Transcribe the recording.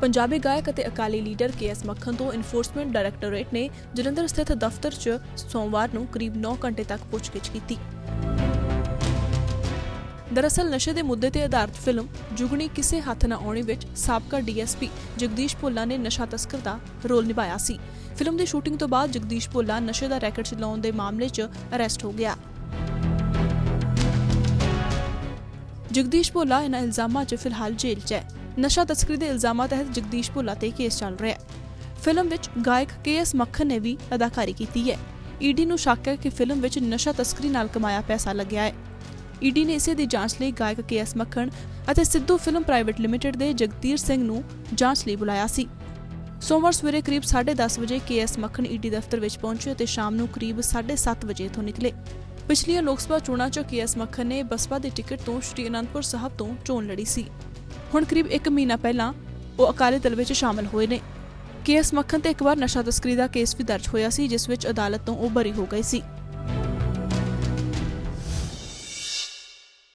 ਪੰਜਾਬੀ ਗਾਇਕ ਅਤੇ Akali leader KS ਮੱਖਣ ਤੋਂ ਇਨਫੋਰਸਮੈਂਟ ਡਾਇਰੈਕਟੋਰੇਟ ਨੇ ਜਲੰਧਰ ਸਥਿਤ ਦਫ਼ਤਰ 'ਚ ਸੋਮਵਾਰ ਨੂੰ ਕਰੀਬ 9 ਘੰਟੇ ਤੱਕ ਪੁੱਛਗਿੱਛ ਕੀਤੀ। ਦਰਅਸਲ ਨਸ਼ੇ ਦੇ ਮੁੱਦੇ ਤੇ ਆਧਾਰਿਤ ਫਿਲਮ ਜੁਗਣੀ ਕਿਸੇ ਹੱਥ ਨਾ ਆਉਣੀ ਵਿੱਚ ਸਾਬਕਾ ਡੀਐਸਪੀ ਜਗਦੀਸ਼ ਭੋਲਾ ਨੇ ਨਸ਼ਾ ਤਸਕਰ ਦਾ ਰੋਲ ਨਿਭਾਇਆ ਸੀ। ਫਿਲਮ ਦੀ ਸ਼ੂਟਿੰਗ ਤੋਂ ਬਾਅਦ ਜਗਦੀਸ਼ ਭੋਲਾ ਨਸ਼ੇ ਦਾ ਰੈਕਟ ਚਲਾਉਣ ਦੇ ਮਾਮਲੇ 'ਚ ਅਰੈਸਟ ਹੋ ਗਿਆ। ਜਗਦੀਸ਼ ਭੋਲਾ ਇਹਨਾਂ ਇਲਜ਼ਾਮਾਂ 'ਚ ਫਿਲਹਾਲ ਜੇਲ੍ਹ 'ਚ ਹੈ। ਨਸ਼ਾ ਤਸਕਰੀ ਦੇ ਇਲਜ਼ਾਮਾਂ ਤਹਿਤ ਜਗਦੀਸ਼ ਭੋਲਾ ਤੇ ਕੇਸ ਚੱਲ ਰਿਹਾ ਹੈ। ਫਿਲਮ ਵਿੱਚ ਗਾਇਕ ਕੇਐਸ ਮੱਖਣ ਨੇ ਵੀ ਅਦਾਕਾਰੀ ਕੀਤੀ ਹੈ। ਈਡੀ ਨੂੰ ਸ਼ੱਕ ਹੈ ਕਿ ਫਿਲਮ ਵਿੱਚ ਨਸ਼ਾ ਤਸਕਰੀ ਨਾਲ ਕਮਾਇਆ ਪੈਸਾ ਲੱਗਿਆ ਹੈ। ਈਡੀ ਨੇ ਇਸੇ ਦੀ ਜਾਂਚ ਲਈ ਗਾਇਕ ਕੇਐਸ ਮੱਖਣ ਅਤੇ ਸਿੱਧੂ ਫਿਲਮ ਪ੍ਰਾਈਵੇਟ ਲਿਮਟਿਡ ਦੇ ਜਗਤੀਰ ਸਿੰਘ ਨੂੰ ਜਾਂਚ ਲਈ ਬੁਲਾਇਆ ਸੀ। ਸੋਮਵਾਰ ਸਵੇਰੇ ਕਰੀਬ 10:30 ਵਜੇ ਕੇਐਸ ਮੱਖਣ ਈਡੀ ਦਫ਼ਤਰ ਵਿੱਚ ਪਹੁੰਚੇ ਅਤੇ ਸ਼ਾਮ ਨੂੰ ਕਰੀਬ 7:30 ਵਜੇ ਤੋਂ ਨਿਕਲੇ। ਪਿਛਲੀਆਂ ਲੋਕ ਸਭਾ ਚੋਣਾਂ 'ਚ ਕੇਐਸ ਮੱਖਣ ਨੇ ਬਸਪਾ ਦੀ ਟਿਕਟ ਤੋਂ ਸ਼੍ਰੀ ਅਨੰਦਪੁਰ ਸਾਹਿਬ ਤੋਂ ਚੋਣ ਲੜੀ ਸੀ। ਹੁਣ ਕਰੀਬ 1 ਮਹੀਨਾ ਪਹਿਲਾਂ ਉਹ ਅਕਾਲੀ ਦਲ ਵਿੱਚ ਸ਼ਾਮਲ ਹੋਏ ਨੇ। ਕੇਐਸ ਮੱਖਣ ਤੇ ਇੱਕ ਵਾਰ ਨਸ਼ਾ ਤਸਕਰੀ ਦਾ ਕੇਸ ਵੀ ਦਰਜ ਹੋਇਆ ਸੀ, ਜਿਸ ਵਿੱਚ ਅਦਾਲਤ ਤੋਂ ਉਹ ਬਰੀ ਹੋ ਗਏ ਸੀ।